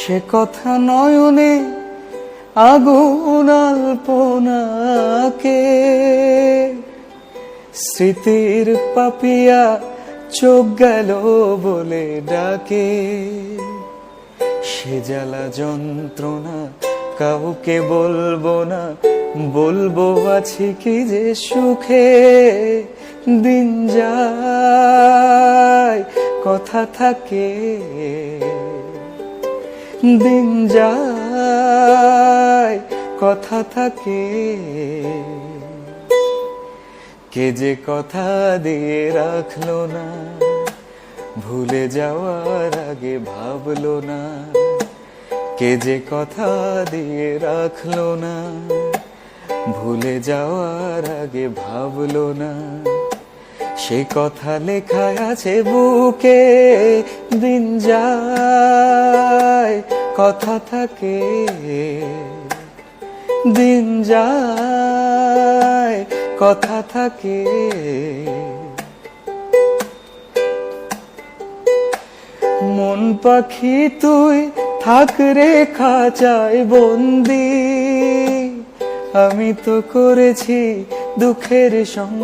সে কথা নয়নে আগুন আলপনাকে। স্মৃতির পাপিয়া চোখ গেল বলে ডাকে। সে জ্বালা যন্ত্রণা কাউকে বলব না, বলব আছি কি যে সুখে। দিন যায়, কথা থাকে। দিন যায়, কথা থাকে। কে যে কথা দিয়ে রাখল না, ভুলে যাওয়ার আগে ভাবলো না। কে যে কথা দিয়ে রাখল না, ভুলে যাওয়ার আগে ভাবলো না। সে কথা লেখা আছে বুকে, দিন যায়। কথা থাকে, দিন যায়, কথা থাকে। মন পাখি তুই থাক রে খাঁচায় বন্দি। আমি তো করেছি দুঃখের সঙ্গ।